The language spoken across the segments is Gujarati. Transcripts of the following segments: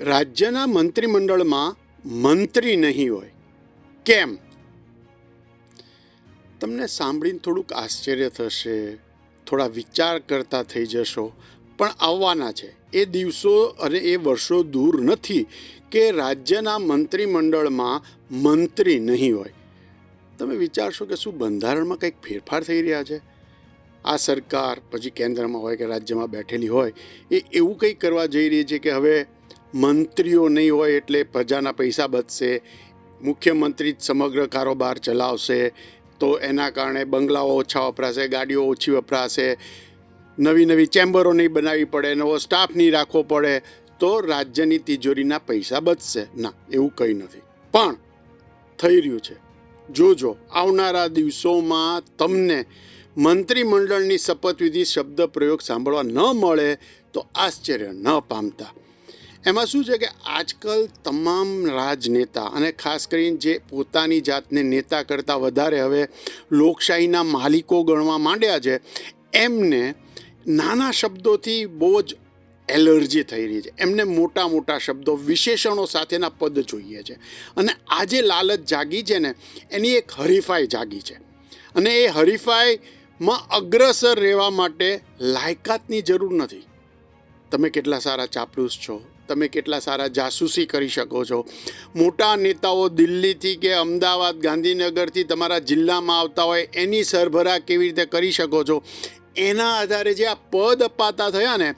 રાજ્યના મંત્રીમંડળમાં મંત્રી નહીં હોય. કેમ? તમને સાંભળીને થોડુંક આશ્ચર્ય થશે, થોડા વિચાર કરતા થઈ જશો, પણ આવવાના છે. એ દિવસો અને એ વર્ષો દૂર નથી કે રાજ્યના મંત્રીમંડળમાં મંત્રી નહીં હોય. તમે વિચારશો કે શું બંધારણમાં કંઈક ફેરફાર થઈ રહ્યા છે? આ સરકાર, પછી કેન્દ્રમાં હોય કે રાજ્યમાં બેઠેલી હોય, એ એવું કંઈક કરવા જઈ રહી છે કે હવે મંત્રીઓ નહીં હોય એટલે પ્રજાના પૈસા બચશે, મુખ્યમંત્રી જ સમગ્ર કારોબાર ચલાવશે, તો એના કારણે બંગલાઓ ઓછા વપરાશે, ગાડીઓ ઓછી વપરાશે, નવી નવી ચેમ્બરો નહીં બનાવવી પડે, નવો સ્ટાફ નહીં રાખવો પડે, તો રાજ્યની તિજોરીના પૈસા બચશે. ના, એવું કંઈ નથી. પણ થઈ રહ્યું છે. જોજો, આવનારા દિવસોમાં તમને મંત્રીમંડળની શપથવિધિ, શબ્દ પ્રયોગ સાંભળવા ન મળે તો આશ્ચર્ય ન પામતા. એમાં શું છે કે આજકાલ તમામ રાજનેતા અને ખાસ કરીને જે પોતાની જાતને નેતા કરતાં વધારે હવે લોકશાહીના માલિકો ગણવા માંડ્યા છે, એમને નાના શબ્દોથી બહુ જ એલર્જી થઈ રહી છે. એમને મોટા મોટા શબ્દો વિશેષણો સાથેના પદ જોઈએ છે. અને આજે લાલચ જાગી છે ને, એની એક હરીફાઈ જાગી છે. અને એ હરીફાઈમાં અગ્રસર રહેવા માટે લાયકાતની જરૂર નથી. તમે કેટલા સારા ચાપલૂસ છો? તમે કેટલા સારા જાસૂસી કરી શકો છો. મોટા નેતાઓ દિલ્હીથી કે અમદાવાદ, ગાંધીનગરથી તમારા જિલ્લામાં આવતા હોય, એની સરભરા કેવી રીતે કરી શકો છો? એના આધારે જે આ પદ અપાતા થયા ને,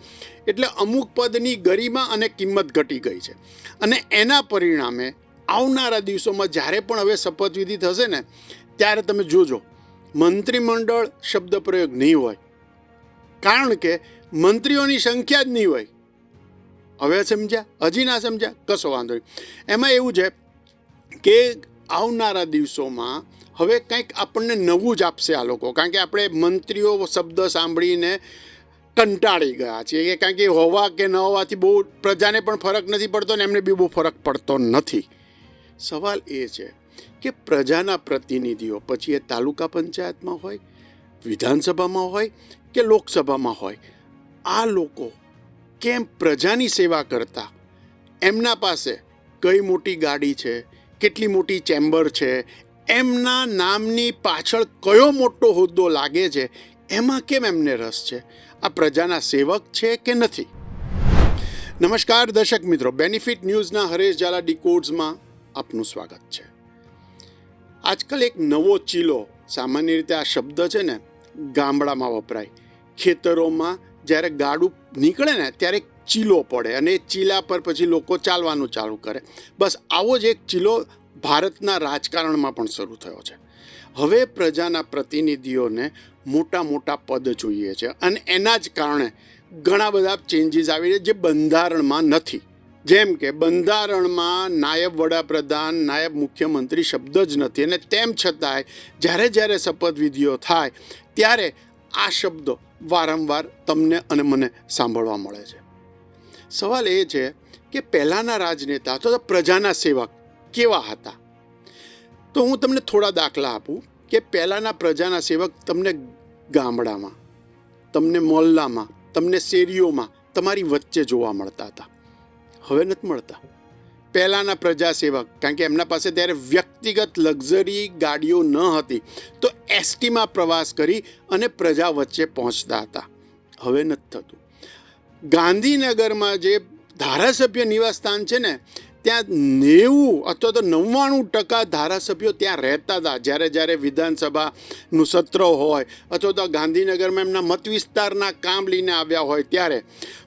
એટલે અમુક પદની ગરિમા અને કિંમત ઘટી ગઈ છે. અને એના પરિણામે આવનારા દિવસોમાં જ્યારે પણ હવે શપથવિધિ થશે ને, ત્યારે તમે જોજો, મંત્રીમંડળ શબ્દ પ્રયોગ નહીં હોય. કારણ કે મંત્રીઓની સંખ્યા જ નહીં હોય. હવે સમજ્યા? હજી ના સમજ્યા? કશો વાંધો નહીં. એમાં એવું છે કે આવનારા દિવસોમાં હવે કંઈક આપણને નવું જ આપશે આ લોકો. કારણ કે આપણે મંત્રીઓ શબ્દ સાંભળીને કંટાળી ગયા છીએ કે કારણ કે હોવા કે ન હોવાથી બહુ પ્રજાને પણ ફરક નથી પડતો ને એમને બી બહુ ફરક પડતો નથી. સવાલ એ છે કે પ્રજાના પ્રતિનિધિઓ પછી એ તાલુકા પંચાયતમાં હોય, વિધાનસભામાં હોય કે લોકસભામાં હોય, આ લોકો કેમ પ્રજાની સેવા કરતા? એમના પાસે કઈ મોટી ગાડી છે? કેટલી મોટી ચેમ્બર છે? એમના નામની પાછળ કયો મોટો હોદ્દો લાગે છે? એમાં કેમ એમને રસ છે? આ પ્રજાના સેવક છે કે નથી? નમસ્કાર દર્શક મિત્રો બેનિફિટ ન્યૂઝના હરેશ ઝાલા ડીકોડ્સમાં આપનું સ્વાગત છે. આજકાલ એક નવો ચીલો સામાન્ય રીતે આ શબ્દ છે ને ગામડામાં વપરાય. ખેતરોમાં જ્યારે ગાડું નીકળે ને ત્યારે એક ચીલો પડે અને એ ચીલા પર પછી લોકો ચાલવાનું ચાલુ કરે. બસ આવો જ એક ચીલો ભારતના રાજકારણમાં પણ શરૂ થયો છે. હવે પ્રજાના પ્રતિનિધિઓને મોટા મોટા પદ જોઈએ છે અને એના જ કારણે ઘણા બધા ચેન્જીસ આવી રહ્યા જે બંધારણમાં નથી. જેમ કે બંધારણમાં નાયબ વડાપ્રધાન, નાયબ મુખ્યમંત્રી શબ્દ જ નથી અને તેમ છતાંય જ્યારે જ્યારે શપથવિધિઓ થાય ત્યારે આ શબ્દો વારંવાર તમને અને મને સાંભળવા મળે છે. સવાલ એ છે કે પહેલાંના રાજનેતા અથવા તો પ્રજાના સેવક કેવા હતા? તો હું તમને થોડા દાખલા આપું કે પહેલાંના પ્રજાના સેવક તમને ગામડામાં, તમને મોહલ્લામાં તમને શેરીઓમાં તમારી વચ્ચે જોવા મળતા હતા. હવે નથી મળતા. પહેલાંના પ્રજા સેવક, કારણ કે એમના પાસે ત્યારે વ્યક્તિગત લક્ઝરી ગાડીઓ ન હતી, તો એસટીમાં પ્રવાસ કરી અને પ્રજા વચ્ચે પહોંચતા હતા. હવે નથી થતું. ગાંધીનગરમાં જે ધારાસભ્ય નિવાસસ્થાન છે ને, ત્યાં નેવું અથવા તો નવ્વાણું ટકા ધારાસભ્યો ત્યાં રહેતા હતા. જ્યારે જ્યારે વિધાનસભાનું સત્ર હોય અથવા તો ગાંધીનગરમાં એમના મત વિસ્તારના કામ લઈને આવ્યા હોય ત્યારે.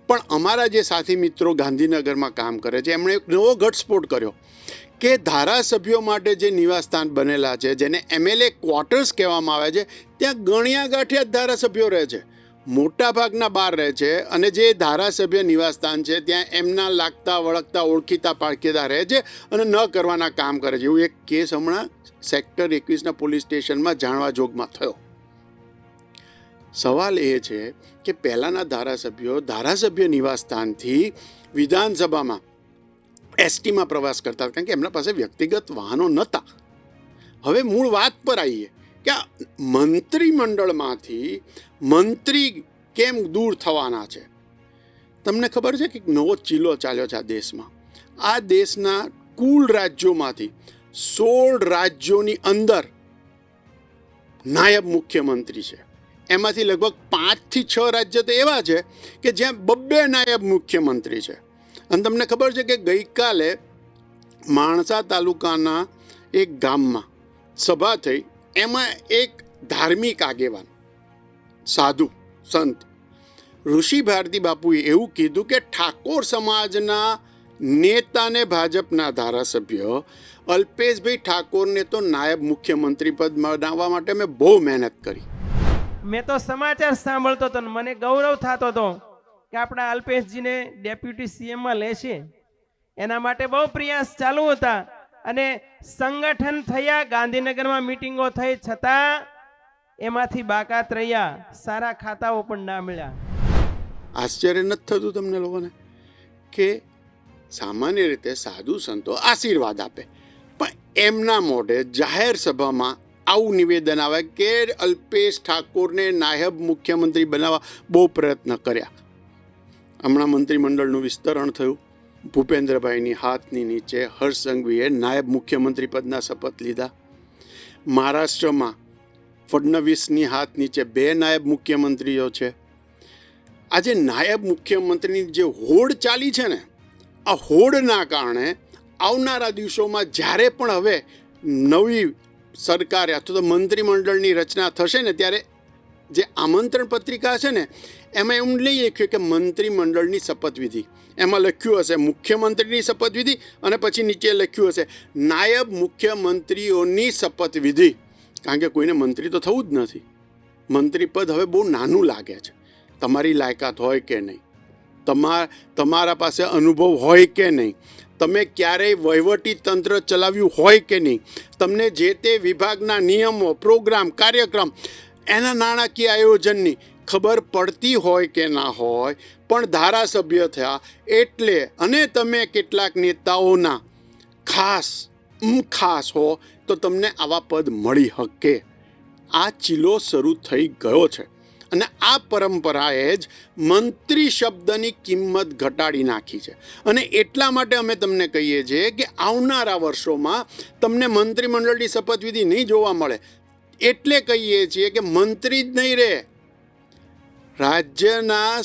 પણ અમારા જે સાથી મિત્રો ગાંધીનગરમાં કામ કરે છે, એમણે એક નવો ઘટસ્ફોટ કર્યો. કે ધારાસભ્યો માટે જે નિવાસસ્થાન બનેલા છે, જેને એમએલએ ક્વાર્ટર્સ કહેવામાં આવે છે, ત્યાં ગણ્યા ગાંઠિયા ધારાસભ્યો રહે છે. મોટાભાગના બહાર રહે છે અને જે ધારાસભ્ય નિવાસસ્થાન છે, ત્યાં એમના લાગતા, વળગતા, ઓળખીતા, પાળખીતા રહે છે અને ન કરવાના કામ કરે છે. એવું એક કેસ હમણાં સેક્ટર એકવીસના પોલીસ સ્ટેશનમાં જાણવા જોગમાં થયો. સવાલ એ છે કે પહેલાંના ધારાસભ્યો ધારાસભ્ય નિવાસસ્થાનથી વિધાનસભામાં એસટીમાં પ્રવાસ કરતા કારણ કે એમના પાસે વ્યક્તિગત વાહનો નહોતા હવે મૂળ વાત પર આવીએ કે આ મંત્રીમંડળમાંથી મંત્રી કેમ દૂર થવાના છે? તમને ખબર છે કે નવો ચીલો ચાલ્યો છે આ દેશમાં? આ દેશના કુલ રાજ્યોમાંથી સોળ રાજ્યોની અંદર નાયબ મુખ્યમંત્રી છે. એમાંથી લગભગ પાંચથી છ રાજ્ય તો એવા છે કે જ્યાં બબ્બે નાયબ મુખ્યમંત્રી છે. અને તમને ખબર છે કે ગઈકાલે માણસા તાલુકાના એક ગામમાં સભા થઈ. એમાં એક ધાર્મિક આગેવાન, સાધુ, સંત ઋષિ ભારતી બાપુએ એવું કીધું કે ઠાકોર સમાજના નેતાને ભાજપના ધારાસભ્ય અલ્પેશભાઈ ઠાકોરને તો નાયબ મુખ્યમંત્રી પદ બનાવવા માટે મેં બહુ મહેનત કરી. મેં તો સમાચાર સાંભળતો હતો મને ગૌરવ થતો હતો. કે આપણા અલ્પેશજીને ડેપ્યુટી સીએમમાં લેશે. એના માટે બહુ પ્રયાસ ચાલુ હતા અને સંગઠન થયા, ગાંધીનગરમાં મિટિંગો થઈ, છતાં એમાંથી બાકાત રહ્યા, સારા ખાતાઓ પણ ના મળ્યા. આશ્ચર્ય નથી થતું તમને લોકોને કે સામાન્ય રીતે સાધુ સંતો આશીર્વાદ આપે. પણ એમના મોઢે જાહેર સભામાં આવું નિવેદન આવે કે અલ્પેશ ઠાકોરને નાયબ મુખ્યમંત્રી બનાવવા બહુ પ્રયત્ન કર્યા. હમણાં મંત્રીમંડળનું વિસ્તરણ થયું. ભૂપેન્દ્રભાઈની હાથની નીચે હર્ષ સંઘવીએ નાયબ મુખ્યમંત્રી પદના શપથ લીધા. મહારાષ્ટ્રમાં ફડણવીસની હાથ નીચે બે નાયબ મુખ્યમંત્રીઓ છે. આજે નાયબ મુખ્યમંત્રીની જે હોડ ચાલી છે ને, આ હોડના કારણે આવનારા દિવસોમાં જ્યારે પણ હવે નવી સરકાર અથવા તો મંત્રીમંડળની રચના થશે ને, ત્યારે જે આમંત્રણ પત્રિકા છે ને, એમાં એવું નહીં લખ્યું કે મંત્રીમંડળની શપથવિધિ એમાં લખ્યું હશે મુખ્યમંત્રીની શપથવિધિ અને પછી નીચે લખ્યું હશે નાયબ મુખ્યમંત્રીઓની શપથવિધિ કારણ કે કોઈને મંત્રી તો થવું જ નથી. મંત્રી પદ હવે બહુ નાનું લાગે છે. તમારી લાયકાત હોય કે નહીં? તમા, તમારા પાસે અનુભવ હોય કે નહીં? તમે ક્યારેય વહીવટી તંત્ર ચલાવ્યું હોય કે નહીં? તમને જે તે વિભાગના નિયમો, પ્રોગ્રામ, કાર્યક્રમ એના નાણાકીય આયોજનની ખબર પડતી હોય કે ના હોય, પણ ધારાસભ્ય થયા એટલે અને તમે કેટલાક નેતાઓના ખાસ ખાસ હો, તો તમને આવા પદ મળી શકે આ ચીલો શરૂ થઈ ગયો છે. અને આ પરંપરાએ જ મંત્રી શબ્દની કિંમત ઘટાડી નાખી છે. અને એટલા માટે અમે તમને કહીએ છીએ કે આવનારા વર્ષોમાં તમને મંત્રીમંડળની શપથવિધિ નહીં જોવા મળે એટલે કહીએ છીએ કે મંત્રી જ નહીં રહે. રાજ્યના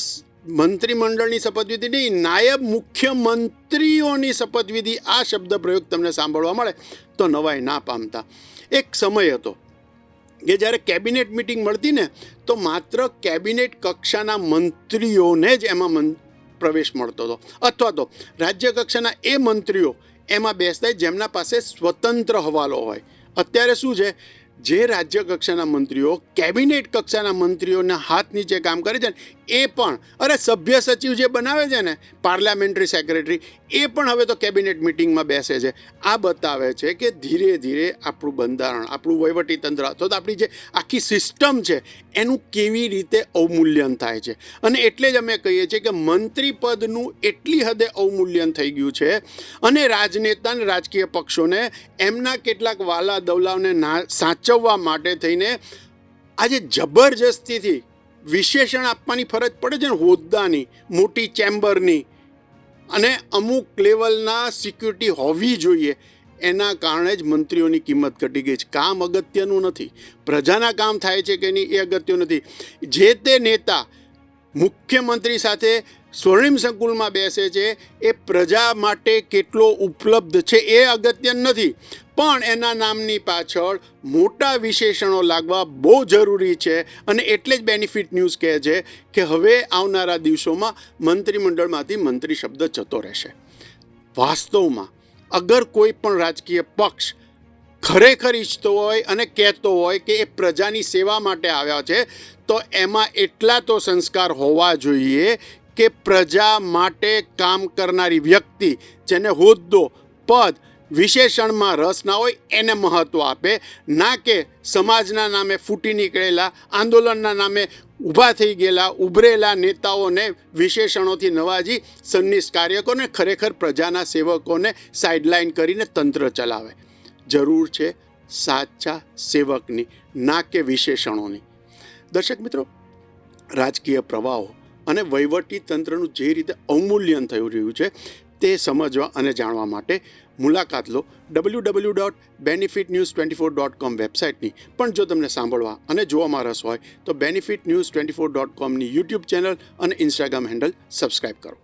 મંત્રીમંડળની શપથવિધિ નહીં, નાયબ મુખ્યમંત્રીઓની શપથવિધિ આ શબ્દ પ્રયોગ તમને સાંભળવા મળે તો નવાઈ ના પામતા. એક સમય હતો કે જ્યારે કેબિનેટ મિટિંગ મળતી ને, તો માત્ર કેબિનેટ કક્ષાના મંત્રીઓને જ એમાં પ્રવેશ મળતો હતો. અથવા તો રાજ્ય કક્ષાના એ મંત્રીઓ એમાં બેસતા જેમના પાસે સ્વતંત્ર હવાલો હોય. અત્યારે શું છે? જે રાજ્ય કક્ષાના મંત્રીઓ કેબિનેટ કક્ષાના મંત્રીઓના હાથ નીચે કામ કરે છે એ પણ. અરે, સભ્ય સચિવ જે બનાવે છે ને, પાર્લામેન્ટરી સેક્રેટરી, એ પણ હવે તો કેબિનેટ મિટિંગમાં બેસે છે. આ બતાવે છે કે ધીરે ધીરે આપણું બંધારણ, આપણું વહીવટીતંત્ર, અથવા તો આપણી જે આખી સિસ્ટમ છે, એનું કેવી રીતે અવમૂલ્યન થાય છે. અને એટલે જ અમે કહીએ છીએ કે મંત્રી પદનું એટલી હદે અવમૂલ્યન થઈ ગયું છે. અને રાજનેતા અને રાજકીય પક્ષોને એમના કેટલાક વાલા દવલાઓને સાચવવા માટે થઈને આજે જબરજસ્તીથી વિશેષણ આપવાની ફરજ પડે છે ને, હોદ્દાની, મોટી ચેમ્બરની. અને અમુક લેવલના સિક્યુરિટી હોવી જોઈએ. એના કારણે જ મંત્રીઓની કિંમત ઘટી ગઈ છે. કામ અગત્યનું નથી. પ્રજાના કામ થાય છે કે નહીં એ અગત્યનું નથી. જે તે નેતા મુખ્યમંત્રી સાથે સ્વર્ણિમ સંકુલમાં બેસે છે, એ પ્રજા માટે કેટલો ઉપલબ્ધ છે એ અગત્યનું નથી. પણ એના નામની પાછળ મોટા વિશેષણો લાગવા બહુ જરૂરી છે અને એટલે જ બેનિફિટ ન્યૂઝ કહે છે કે હવે આવનારા દિવસોમાં મંત્રીમંડળમાંથી મંત્રી શબ્દ જતો રહેશે. વાસ્તવમાં, અગર કોઈ પણ રાજકીય પક્ષ ખરેખર ઈચ્છતો હોય અને કહેતો હોય કે એ પ્રજાની સેવા માટે આવ્યા છે, તો એમાં એટલા તો સંસ્કાર હોવા જોઈએ કે પ્રજા માટે કામ કરનારી વ્યક્તિ, જેને હોદ્દો, પદ વિશેષણમાં રસ ના હોય એને મહત્ત્વ આપે. ના કે સમાજના નામે ફૂટી નીકળેલા, આંદોલનના નામે ઊભા થઈ ગયેલા, ઉભરેલા નેતાઓને વિશેષણોથી નવાજી સન્નિષ્ઠ કાર્યકોને, ખરેખર પ્રજાના સેવકોને સાઇડલાઇન કરીને તંત્ર ચલાવે. જરૂર છે સાચા સેવકની, ના કે વિશેષણોની. દર્શક મિત્રો, રાજકીય પ્રવાહો અને વહીવટી તંત્રનું જે રીતે અવમૂલ્યન થઈ રહ્યું છે તે સમજવા અને જાણવા માટે મુલાકાત લો W W dot benefit news twenty four dot com વેબસાઇટની. પણ જો તમને સાંભળવા અને જોવામાં રસ હોય, તો benefit news twenty four dot કોમની YouTube channel અને ઇન્સ્ટાગ્રામ હેન્ડલ સબસ્ક્રાઇબ કરો.